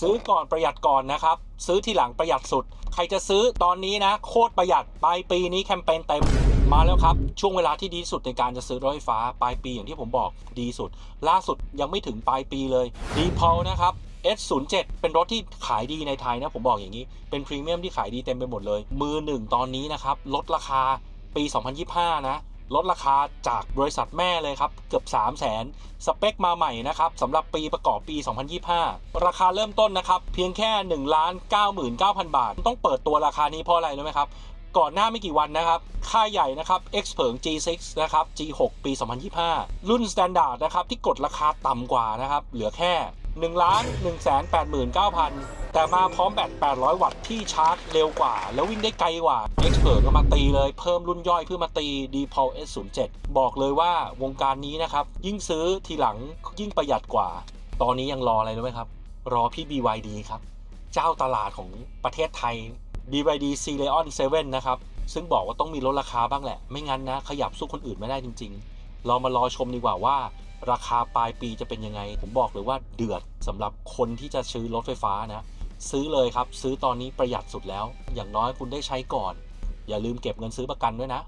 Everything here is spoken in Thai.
ซื้อก่อนประหยัดก่อนนะครับ ซื้อทีหลังประหยัดสุด ใครจะซื้อตอนนี้นะ โคตรประหยัดปลายปีนี้แคมเปญเต็มมาแล้วครับ ช่วงเวลาที่ดีสุดในการจะซื้อรถไฟฟ้าปลายปีอย่างที่ผมบอกดีสุด ล่าสุดยังไม่ถึงปลายปีเลยดีพอลนะครับ S07 เป็นรถที่ขายดีในไทยนะ ผมบอกอย่างนี้ เป็นพรีเมียมที่ขายดีเต็มไปหมดเลย มือหนึ่งตอนนี้นะครับลดราคาปี 2025 นะ ลดราคาจากบริษัทแม่เลยครับ เกือบ3 0 0 0 0 0สเปคมาใหม่นะครับสำหรับปีประกอบปี 2025 ราคาเริ่มต้นนะครับ เพียงแค่1ล้าน99,000 บาท ต้องเปิดตัวราคานี้เพราะอะไรรู้ไหมครับ ก่อนหน้าไม่กี่วันนะครับ ค่ายใหญ่นะครับ X เผิง G6 นะครับ G6 ปี 2025 รุ่น Standard นะครับที่กดราคาต่ำกว่านะครับเหลือแค่1ล้าน189,000 แต่มาพร้อมแบต 800 วัตต์ที่ชาร์จเร็วกว่า แล้ววิ่งได้ไกลกว่า X เผิงก็มาตีเลยเพิ่มรุ่นย่อยเพื่อมาตี d p o l S07 บอกเลยว่าวงการนี้นะครับ ยิ่งซื้อทีหลังยิ่งประหยัดกว่า ตอนนี้ยังรออะไรรู้ไหมครับ รอพี่ BYD ครับ เจ้าตลาดของประเทศไทย BYD c l e o n 7 นะครับ ซึ่งบอกว่าต้องมีลดราคาบ้างแหละ ไม่งั้นนะ ขยับสู้คนอื่นไม่ได้จริง ๆ เรามารอชมดีกว่าว่าราคาปลายปีจะเป็นยังไง ผมบอกเลยว่าเดือดสำหรับคนที่จะซื้อรถไฟฟ้านะ ซื้อเลยครับ ซื้อตอนนี้ประหยัดสุดแล้ว อย่างน้อยคุณได้ใช้ก่อน อย่าลืมเก็บเงินซื้อประกันด้วยนะ